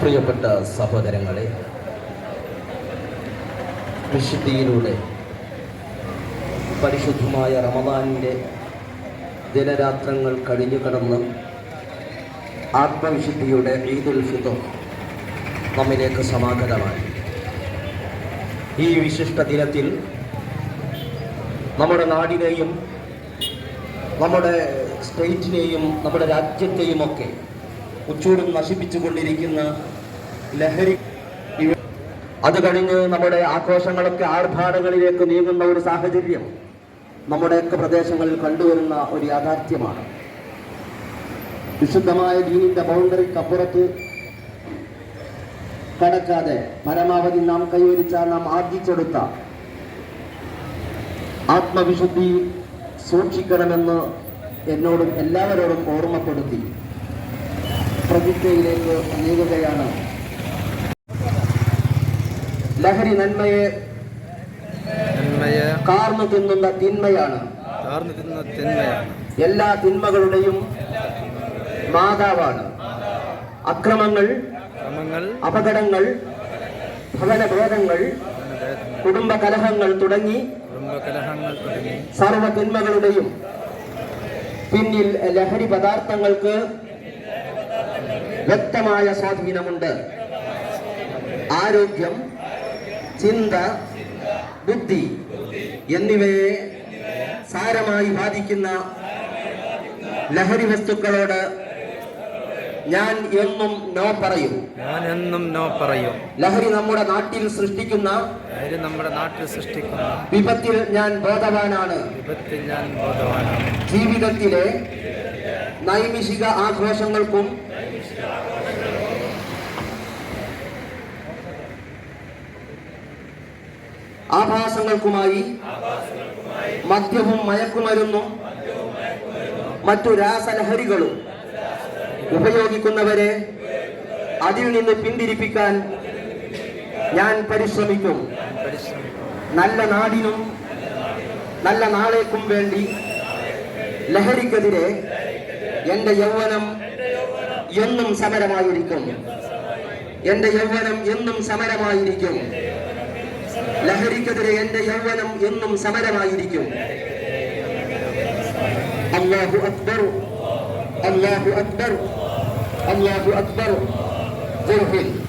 പ്രിയപ്പെട്ട സഹോദരങ്ങളെ വിശുദ്ധിയിലൂടെ പരിശുദ്ധമായ റമദാനിന്റെ ദിനരാത്രങ്ങൾ കഴിഞ്ഞു കടന്ന് ആത്മവിശുദ്ധിയുടെ ഈദുൽ ഫിത്തർ നമ്മിലേക്ക് സമാഗതമായി. ഈ വിശിഷ്ട ദിനത്തിൽ നമ്മുടെ നാടിനെയും നമ്മുടെ സ്റ്റേറ്റിനെയും നമ്മുടെ രാജ്യത്തെയും ഒക്കെ ഉച്ചൂടും നശിപ്പിച്ചുകൊണ്ടിരിക്കുന്ന ലഹരി അത് കഴിഞ്ഞ് നമ്മുടെ ആഘോഷങ്ങളൊക്കെ ആർഭാടങ്ങളിലേക്ക് നീങ്ങുന്ന ഒരു സാഹചര്യം നമ്മുടെയൊക്കെ പ്രദേശങ്ങളിൽ കണ്ടുവരുന്ന ഒരു യാഥാർത്ഥ്യമാണ്. വിശുദ്ധമായ ദീനിന്റെ ബൗണ്ടറിക്കപ്പുറത്ത് കടക്കാതെ പരമാവധി നാം കൈവരിച്ച നാം ആർജിച്ചെടുത്ത ആത്മവിശുദ്ധി സൂക്ഷിക്കണമെന്ന് എന്നോടും എല്ലാവരോടും ഓർമ്മപ്പെടുത്തി. പ്രതിജ്ഞയിലേക്ക് നീങ്ങുകയാണ് ലഹരി നന്മയെ കാർന്നു തിന്നുന്ന തിന്മയാണ്. എല്ലാ തിന്മകളുടെയും മാതാവാണ്. അക്രമങ്ങൾ ക്രമങ്ങൾ അപകടങ്ങൾ ഭവനഭേദങ്ങൾ കുടുംബ കലഹങ്ങൾ തുടങ്ങി സർവ തിന്മകളുടെയും പിന്നിൽ ലഹരി പദാർത്ഥങ്ങൾക്ക് വ്യക്തമായ സ്വാധീനമുണ്ട്. ആരോഗ്യം ചിന്ത ബുദ്ധി എന്നിവയെ സാരമായി ബാധിക്കുന്ന ലഹരി വസ്തുക്കളോട് ഞാൻ എന്നും നോ പറയും. ഞാൻ എന്നും നോ പറയും. ലഹരി നമ്മുടെ നാട്ടിൽ സൃഷ്ടിക്കുന്ന ലഹരി നമ്മുടെ നാട്ടിൽ സൃഷ്ടിക്കുന്ന വിപത്തിൽ ഞാൻ ബോധവാനാണ്. വിപത്തിൽ ഞാൻ ബോധവാനാണ്. ജീവിതത്തിലെ നൈമിഷിക ആഘോഷങ്ങൾക്കും ആഭാസങ്ങൾക്കുമായി മദ്യവും മയക്കുമരുന്നും മറ്റു രാസലഹരികളും ഉപയോഗിക്കുന്നവരെ അതിൽ നിന്ന് പിന്തിരിപ്പിക്കാൻ ഞാൻ പരിശ്രമിക്കും. നല്ല നാടിനും നല്ല നാളേക്കും വേണ്ടി ലഹരിക്കെതിരെ എന്റെ യൗവനം എന്നും സമരമായിരിക്കും. എന്റെ യൗവനം എന്നും സമരമായിരിക്കും. ലഹരിക്കെതിരെ എന്റെ യൗവനം എന്നും സമരമായിരിക്കും. അല്ലാഹു അക്ബർ അല്ലാഹു അക്ബർ അല്ലാഹു അക്ബർ ഹിന്ദ്.